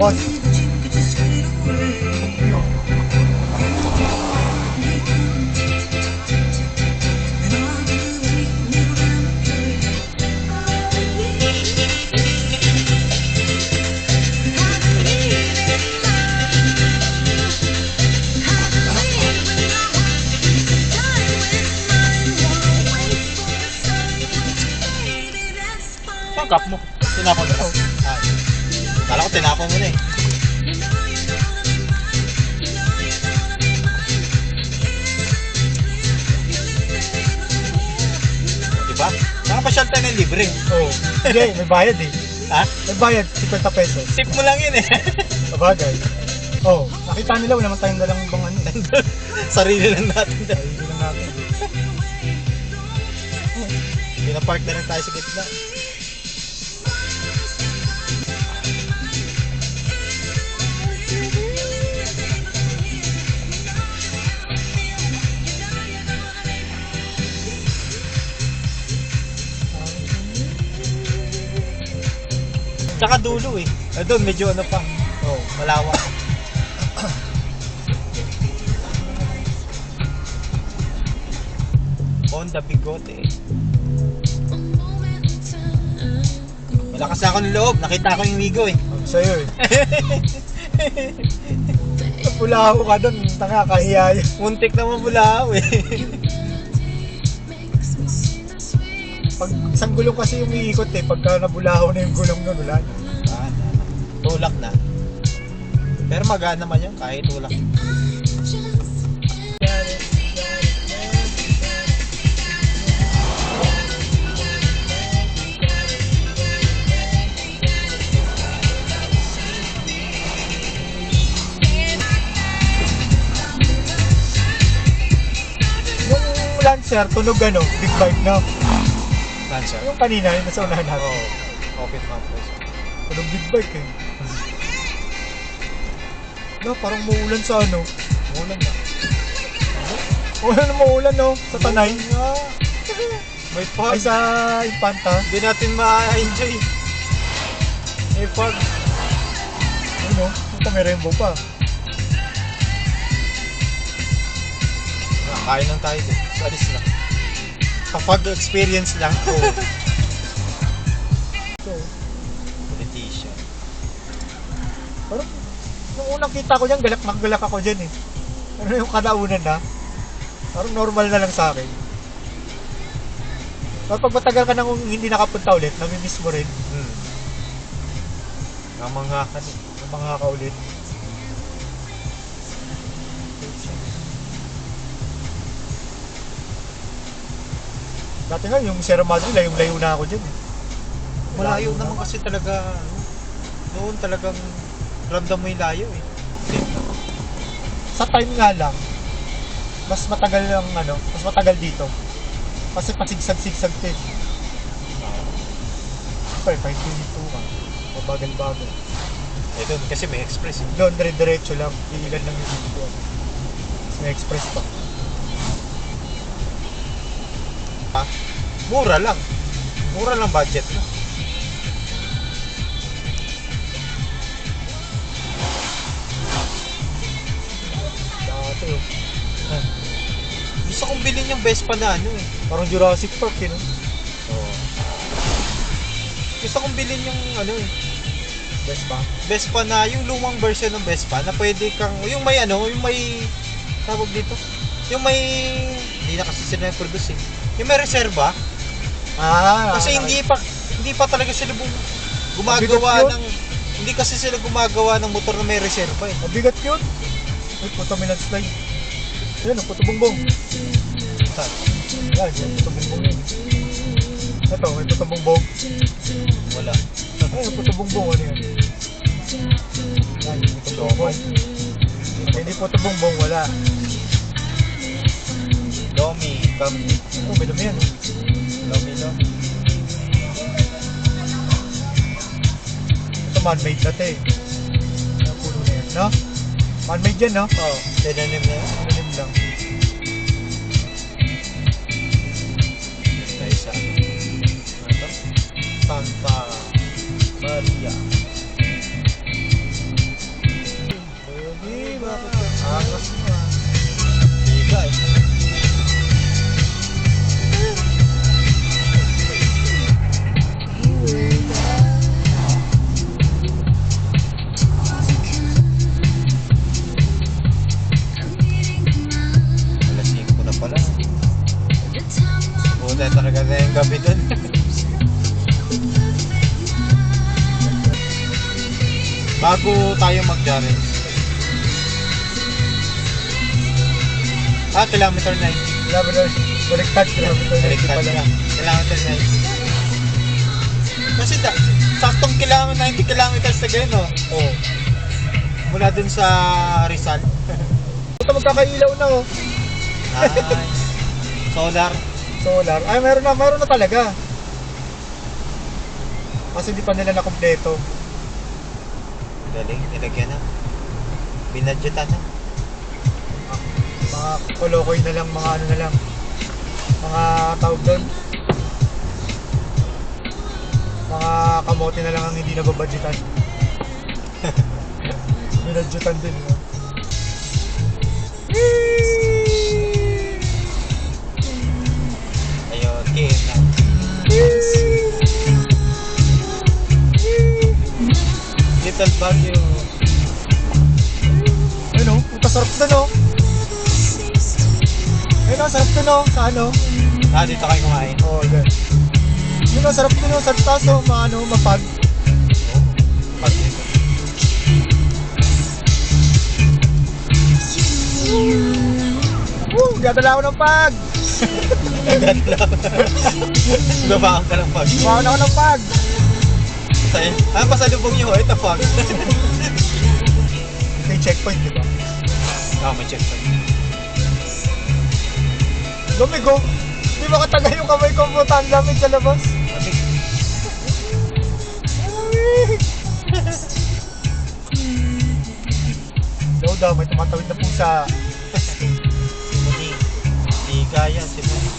Boss. Saan cup mo? Tinapon mo? Tinapon mo na eh. Diba? Nakapasyal tayo ng libre. Oh. Hindi, may bayad eh. Ha? May bayad, 50 pesos. Tip mo lang yun eh. Sabagay. Oh, nakita nila wala naman tayong dalang ibang ano. Sarili lang natin. Sarili lang natin. Pinapark na lang tayo sa gitna. Tsaka dulo eh. Ah, doon medyo ano pa. Oh, malawak. Honda Bigote. Malakas ako ng loob. Nakita ko yung Wigo eh. Ang sa'yo eh. Pula ako ka doon, tanga kahiya yun. Muntik na mabula ako eh. Pag isang gulong kasi yung iikot eh, pagka nabulaho na yung gulong nun, wala na. Ah, tulak na. Pero magaan naman yun kahit tulak. Lancer, tunog ano, big bike na. Lancer. Yung kanina, yung nasa unahan natin. Oo. Open mouth. Tunog big bike eh. No, parang maulan sa ano. Mulan na. Ulan na maulan no, sa Tanay. May Ay fog. sa Infanta. Hindi natin ma-enjoy. Eh pag, ano, ito may rainbow pa. Kain lang tayo din. Alis na. Kapag experience lang po. So, Politician. parang, nung unang kita ko dyan, galak galak ako dyan eh. Ano yung kadaunan na? Parang normal na lang sa akin. Pero pag matagal ka nang hindi nakapunta ulit, namimiss mo rin. Hmm. Namangha ka din. Yung mga Dati nga, yung Sierra Madre, layong-layo na ako dyan eh. Malayo naman kasi talaga. ano, Noon talagang ramdam mo yung layo eh. Sa time nga lang, mas matagal lang ano, mas matagal dito. Kasi pasigsag-sigsag din. Siyempre, 522 ka. Mabagal-bagal. Eh doon kasi may express eh. Doon, dire-diretso lang. Iilan lang yung dito. May express pa. Mura lang. Mura lang budget no? Dati oh. Gusto kong bilhin yung Vespa na ano eh. Parang Jurassic Park eh, no? Oo. Gusto kong bilhin yung ano eh. Best ba? Vespa na, yung lumang version ng Vespa na pwede kang, yung may ano, yung may, tawag dito, yung may, hindi na kasi sila produce eh. Yung may reserva, Ah, kasi hindi pa, hindi pa talaga sila bum, gumagawa Mabigat yun. ng, hindi kasi sila gumagawa ng motor na may reserva eh. Mabigat yun. Ay, puto may slide. Yan, oh, puto bongbong. Saan? Yan, yan, puto bongbong yun. Ito, may puto bongbong. Wala. Ay, yung puto bongbong, ano yan? Yan, yung puto bongbong. Hindi puto bongbong, wala. Lomi, Kami, Oh, may dumi yan. Lomi, Lomi. Ito man-made dati. Ang puno na yan, no? Man-made yan, no? Oh, tinanim na yun. Tanim lang. Tayo sa, ano to? Santa Maria. Bago tayo mag-Jaren. Ah, kilometer 9. Kilometer, baliktad kilometer. Baliktad pala. lang. Kilometer 9. Kasi da, saktong kilometer, 90 kilometers na ganyan, no? Oo. Mula dun sa Rizal. Ito magkakailaw na oh. Nice. Solar. Solar. Ay, meron na, meron na talaga. Kasi di pa nila na kumpleto. Galing, nilagyan na. Binadgetan na. Mga kolokoy na lang, mga ano na lang. Mga tawag doon. Mga kamote na lang ang hindi nababadgetan. Binadgetan din. No? Ayun, game na. Little Baguio. Ayun oh, puta sarap doon oh. Ayun oh, sarap doon oh. Sa ano? Ah, dito kayo kumain. Oo, oh, yan. Yun oh, sarap doon oh. Sa taas oh, maano, mapag. Pag dito. Woo! Gadala ako ng pag! Ganda. Babaan ka ng pag. Kumain ako ng pag! Sa'yo. Ah, pasalubong niyo. Ito pag. Ito yung checkpoint, di ba? Ah, may checkpoint. Lamig oh. Di ba katagal yung kamay ko mo ang lamig sa labas? Lamig! Daw daw, may tumatawid na pusa. si Muni. Di kaya si Muni.